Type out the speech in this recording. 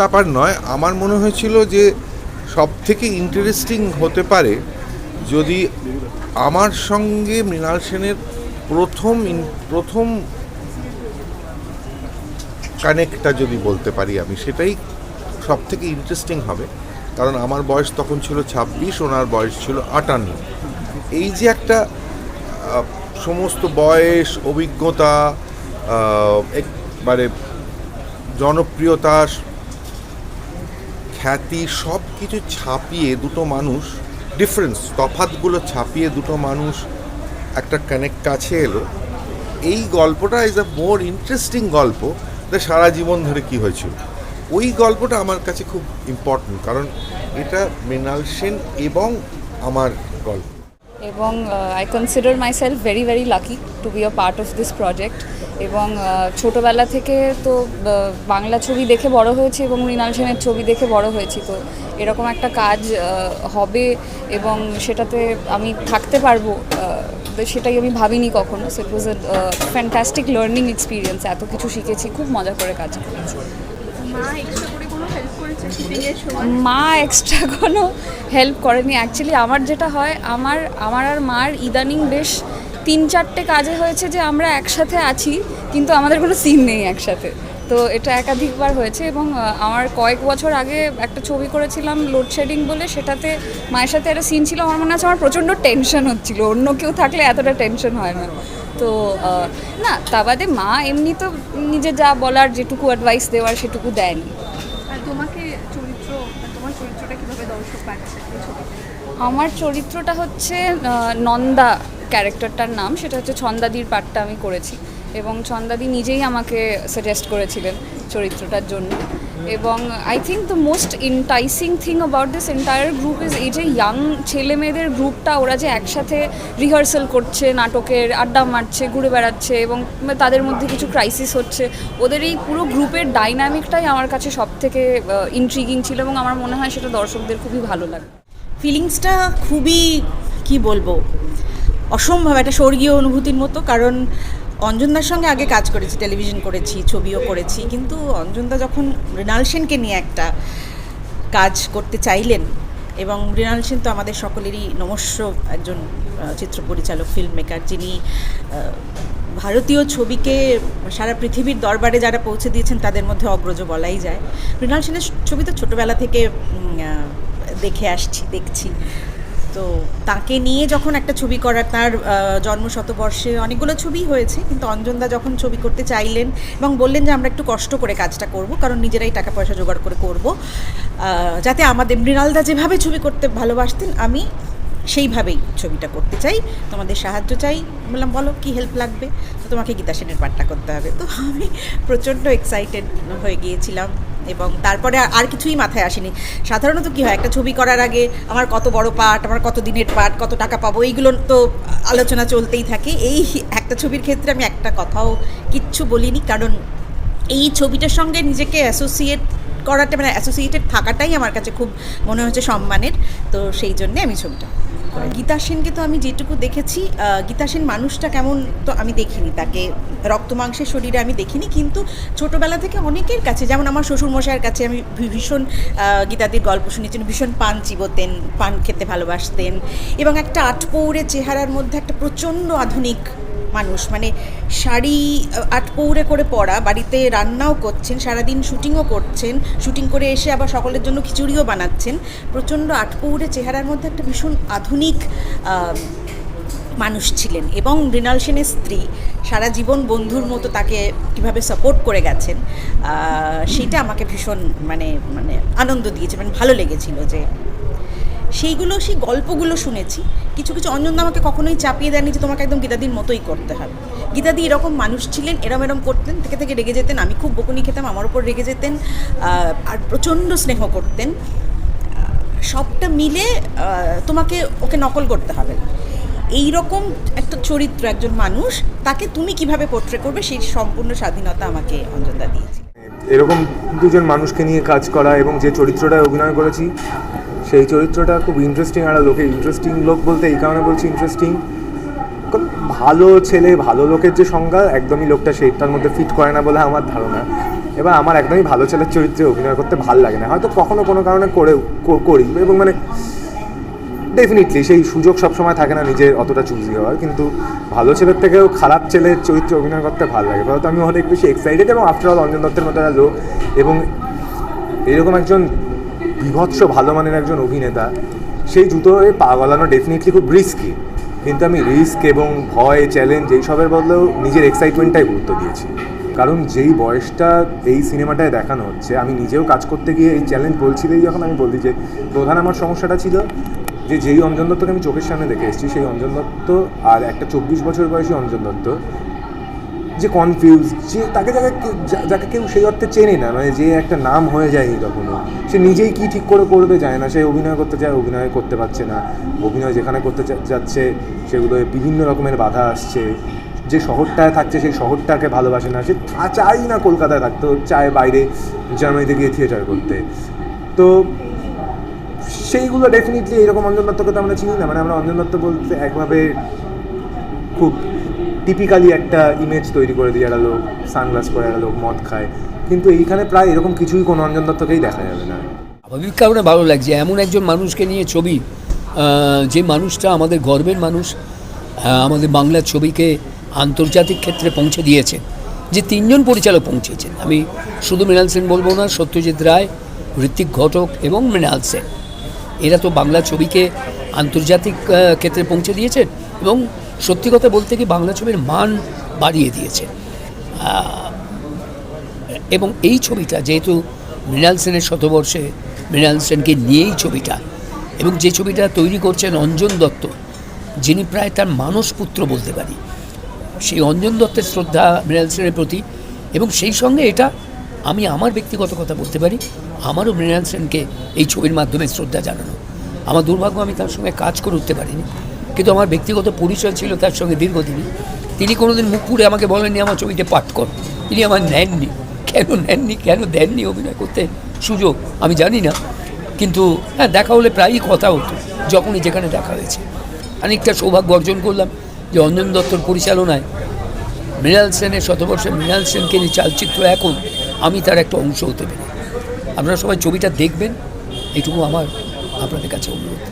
ব্যাপার নয়। আমার মনে হয়েছিল যে সব থেকে ইন্টারেস্টিং হতে পারে যদি আমার সঙ্গে মৃণাল সেনের প্রথম প্রথম কানেক্টটা যদি বলতে পারি আমি, সেটাই সব থেকে ইন্টারেস্টিং হবে। কারণ আমার বয়স তখন ছিল ছাব্বিশ, ওনার বয়স ছিল আটান্ন। এই যে একটা সমস্ত বয়স, অভিজ্ঞতা একবারে জনপ্রিয়তা খ্যাতি সব কিছু ছাপিয়ে দুটো মানুষ ডিফারেন্স তফাতগুলো ছাপিয়ে দুটো মানুষ, একটা কানেক্ট কাছে এলো। এই গল্পটা ইজ আ মোর ইন্টারেস্টিং গল্প যে সারা জীবন ধরে কি হয়েছিল। ওই গল্পটা আমার কাছে খুব ইম্পর্টেন্ট কারণ এটা মৃণাল সেন এবং আমার গল্প। এবং I consider myself very very lucky to be a part of this project এবং ছোটোবেলা থেকে তো বাংলা ছবি দেখে বড় হয়েছি এবং মৃণাল সেনের ছবি দেখে বড় হয়েছি। তো এরকম একটা কাজ হবে এবং সেটাতে আমি থাকতে পারব সেটাই আমি ভাবিনি কখনো। So it was a fantastic learning experience এত কিছু শিখেছি, খুব মজা করে কাজ করেছি। মা এক্সট্রা কোনো হেল্প করেনি অ্যাকচুয়ালি আমার যেটা হয়, আমার আমার আর মার ইদানিং বেশ তিন চারটে কাজে হয়েছে যে আমরা একসাথে আছি, কিন্তু আমাদের কোনো সিন নেই একসাথে। তো এটা একাধিকবার হয়েছে এবং আমার কয়েক বছর আগে একটা ছবি করেছিলাম লোডশেডিং বলে, সেটাতে মায়ের সাথে একটা সিন ছিল, আমার মনে আছে আমার প্রচণ্ড টেনশন হচ্ছিল, অন্য কেউ থাকলে এতটা টেনশন হয় না। তো না, তা বাদে মা এমনি তো নিজে যা বলার, যেটুকু অ্যাডভাইস দেওয়ার, সেটুকু দেয়নি। তোমাকে চরিত্র তোমার চরিত্রটা কীভাবে দর্শক পাচ্ছে আমার চরিত্রটা হচ্ছে নন্দা ক্যারেক্টারটার নাম। সেটা হচ্ছে ছন্দাদির পাঠটা আমি করেছি। এবং ছন্দাদি নিজেই আমাকে সাজেস্ট করেছিলেন চরিত্রটার জন্য। এবং I think the most enticing thing about this entire group is এই যে ইয়াং ছেলে মেয়েদের গ্রুপটা, ওরা যে একসাথে রিহার্সাল করছে, নাটকের আড্ডা মারছে, ঘুরে বেড়াচ্ছে এবং তাদের মধ্যে কিছু ক্রাইসিস হচ্ছে, ওদের এই পুরো গ্রুপের ডাইনামিকটাই আমার কাছে সব থেকে ইন্ট্রিগিং ছিল এবং আমার মনে হয় সেটা দর্শকদের খুবই ভালো লাগে ফিলিংসটা খুবই, কি বলব, অসম্ভব, একটা স্বর্গীয় অনুভূতির মতো, কারণ অঞ্জনদার সঙ্গে আগে কাজ করেছি টেলিভিশন করেছি, ছবিও করেছি, কিন্তু অঞ্জনদা যখন মৃণাল সেনকে নিয়ে একটা কাজ করতে চাইলেন, এবং মৃণাল সেন তো আমাদের সকলেরই নমস্য একজন চিত্র পরিচালক ফিল্ম মেকার যিনি ভারতীয় ছবিকে সারা পৃথিবীর দরবারে যারা পৌঁছে দিয়েছেন, তাদের মধ্যে অগ্রজ বলাই যায়। মৃণাল সেনের ছবি তো ছোটোবেলা থেকে দেখে আসছি, দেখছি। তো তাকে নিয়ে যখন একটা ছবি করার, তার জন্ম শতবর্ষে অনেকগুলো ছবি হয়েছে, কিন্তু অঞ্জনদা যখন ছবি করতে চাইলেন এবং বললেন যে আমরা একটু কষ্ট করে কাজটা করব, কারণ নিজেরাই টাকা পয়সা জোগাড় করে করব যাতে আমাদের মৃণালদা যেভাবে ছবি করতে ভালোবাসতেন, আমি সেইভাবেই ছবিটা করতে চাই, তোমাদের সাহায্য চাই। বললাম, বলো, কি হেল্প লাগবে? তো তোমাকে গীতা সেনের পাঠটা করতে হবে। তো আমি প্রচণ্ড এক্সাইটেড হয়ে গিয়েছিলাম। এবং তারপরে আর- কিছুই মাথায় আসেনি সাধারণত কি হয়, একটা ছবি করার আগে আমার কত বড় পার্ট, আমার কত দিনের পার্ট, কত টাকা পাবো, এইগুলো তো আলোচনা চলতেই থাকে এই একটা ছবির ক্ষেত্রে আমি একটা কথাও কিচ্ছু বলিনি, কারণ এই ছবিটার সঙ্গে নিজেকে অ্যাসোসিয়েট করাটা মানে অ্যাসোসিয়েটেড থাকাটাই আমার কাছে খুব মনে হচ্ছে সম্মানের তো সেই জন্যে আমি ছবিটা। গীতা সেনকে তো আমি যেটুকু দেখেছি গীতা সেন মানুষটা কেমন তো আমি দেখিনি। তাকে রক্ত মাংসের শরীরে আমি দেখিনি, কিন্তু ছোটোবেলা থেকে অনেকের কাছে, যেমন আমার শ্বশুরমশাইয়ের কাছে আমি ভীষণ গীতাদের গীতাদির গল্প শুনেছি, ভীষণ পান চিবোতেন, পান খেতে ভালোবাসতেন এবং একটা আটপৌরে চেহারার মধ্যে একটা প্রচণ্ড আধুনিক মানুষ মানে শাড়ি আটপৌরে করে পরা, বাড়িতে রান্নাও করছেন, সারাদিন শুটিংও করছেন, শুটিং করে এসে আবার সকলের জন্য খিচুড়িও বানাচ্ছেন। প্রচণ্ড আটপৌরে চেহারার মধ্যে একটা ভীষণ আধুনিক মানুষ ছিলেন এবং মৃণাল সেনের স্ত্রী সারা জীবন বন্ধুর মতো তাকে কীভাবে সাপোর্ট করে গেছেন সেটা আমাকে ভীষণ মানে মানে আনন্দ দিয়েছে মানে ভালো লেগেছিল যে সেইগুলো, সেই গল্পগুলো শুনেছি। কিছু কিছু অঞ্জনদা আমাকে কখনোই চাপিয়ে দেয়নি যে তোমাকে একদম গীতাদির মতোই করতে হবে। গীতাদি এরকম মানুষ ছিলেন, এরম এরম করতেন, থেকে থেকে রেগে যেতেন, আমি খুব বকুনি খেতাম, আমার উপর রেগে যেতেন আর প্রচণ্ড স্নেহ করতেন। সবটা মিলে তোমাকে ওকে নকল করতে হবে। এই রকম একটা চরিত্র একজন মানুষ, তাকে তুমি কীভাবে পোট্রে করবে, সেই সম্পূর্ণ স্বাধীনতা আমাকে অঞ্জনদা দিয়েছে। এরকম দুজন মানুষকে নিয়ে কাজ করা এবং যে চরিত্রটা অভিনয় করেছি সেই চরিত্রটা খুব ইন্টারেস্টিং আর লোকে ইন্টারেস্টিং লোক বলতে এই কারণে বলছি ইন্টারেস্টিং ভালো ছেলে, ভালো লোকের যে সংজ্ঞা, একদমই লোকটা সেইটার মধ্যে ফিট করে না বলে আমার ধারণা। এবার আমার একদমই ভালো ছেলের চরিত্রে অভিনয় করতে ভালো লাগে না। হয়তো কখনো কোনো কারণে করে করি, এবং মানে ডেফিনেটলি সেই সুযোগ সবসময় থাকে না নিজের অতটা চুজি হওয়ার, কিন্তু ভালো ছেলের থেকেও খারাপ ছেলের চরিত্রে অভিনয় করতে ভালো লাগে। ফলত আমি অনেক বেশি এক্সাইটেড এবং আফটার অল অঞ্জন দত্তের মতো একটা লোক, এবং এরকম একজন বিভৎস ভালো মানের একজন অভিনেতা, সেই জুতোয় পা গলানো ডেফিনেটলি খুব রিস্কি কিন্তু আমি রিস্ক এবং ভয় চ্যালেঞ্জ এইসবের বদলেও নিজের এক্সাইটমেন্টটাই গুরুত্ব দিয়েছি। কারণ যেই বয়সটা এই সিনেমাটায় দেখানো হচ্ছে, আমি নিজেও কাজ করতে গিয়ে এই চ্যালেঞ্জ বলছিলেই যখন আমি বলছি যে, প্রধান আমার সমস্যাটা ছিল যে, যেই অঞ্জন দত্তকে আমি চোখের সামনে দেখে এসেছি, সেই অঞ্জন দত্ত আর একটা চব্বিশ বছর বয়সী অঞ্জন দত্ত যে কনফিউজ যে তাকে যাকে যাকে কেউ সেই অর্থে চেনে না মানে যে একটা নাম হয়ে যায়নি তখনও সে নিজেই কি ঠিক করে করবে যায় না, সে অভিনয় করতে চায়, অভিনয় করতে পারছে না। অভিনয় যেখানে করতে যাচ্ছে, সেগুলো বিভিন্ন রকমের বাধা আসছে। যে শহরটায় থাকছে, সেই শহরটাকে ভালোবাসে না, সে চাই না কলকাতায় থাকতে চায় বাইরে জার্মানিতে গিয়ে থিয়েটার করতে। তো সেইগুলো ডেফিনেটলি এরকম অঞ্জন দত্তকে তো আমরা চিনি না মানে আমরা অঞ্জন দত্ত বলতে একভাবে খুব টিপিক্যালি একটা ইমেজ তৈরি করে দিয়ে একটা লোক সানগ্লাস পরে একটা লোক মদ খায়। কিন্তু এইখানে প্রায় এরকম কিছুই কোনো অঞ্জন দত্তকেই দেখা যাবে না। স্বাভাবিক কারণে ভালো লাগছে, এমন একজন মানুষকে নিয়ে ছবি যে মানুষটা আমাদের গর্বের মানুষ আমাদের বাংলার ছবিকে আন্তর্জাতিক ক্ষেত্রে পৌঁছে দিয়েছে, যে তিনজন পরিচালক পৌঁছেছেন। আমি শুধু মৃণাল সেন বলব না, সত্যজিৎ রায় ঋত্বিক ঘটক এবং মৃণাল সেন। এরা তো বাংলা ছবিকে আন্তর্জাতিক ক্ষেত্রে পৌঁছে দিয়েছেন এবং সত্যি কথা বলতে কি বাংলা ছবির মান বাড়িয়ে দিয়েছে। এবং এই ছবিটা যেহেতু মৃণাল সেনের শতবর্ষে, মৃণাল সেনকে নিয়েই ছবিটা এবং যে ছবিটা তৈরি করছেন অঞ্জন দত্ত, যিনি প্রায় তার মানস পুত্র বলতে পারি, সেই অঞ্জন দত্তের শ্রদ্ধা মৃণাল সেনের প্রতি এবং সেই সঙ্গে এটা আমি আমার ব্যক্তিগত কথা বলতে পারি, আমারও মৃণাল সেনকে এই ছবির মাধ্যমে শ্রদ্ধা জানানো। আমার দুর্ভাগ্য আমি তার সঙ্গে কাজ করে উঠতে পারিনি। কিন্তু আমার ব্যক্তিগত পরিচয় ছিল তার সঙ্গে দীর্ঘদিনই। তিনি কোনোদিন মুখ পুড়ে আমাকে বলেননি আমার ছবিতে পাঠ কর। তিনি আমার নেননি। কেন নেননি? কেন দেননি অভিনয় করতে? সুযোগ, আমি জানি না। কিন্তু হ্যাঁ দেখা হলে প্রায়ই কথা হতো, যখনই যেখানে দেখা হয়েছে। অনেকটা সৌভাগ্য অর্জন করলাম যে অঞ্জন দত্তর পরিচালনায় মৃণাল সেনের শতবর্ষে মৃণাল সেনকে নিয়ে চালচিত্র এখন, আমি তার একটা অংশ হতে পারি। আপনারা সবাই ছবিটা দেখবেন এটুকু আমার আপনাদের কাছে অনুরোধ।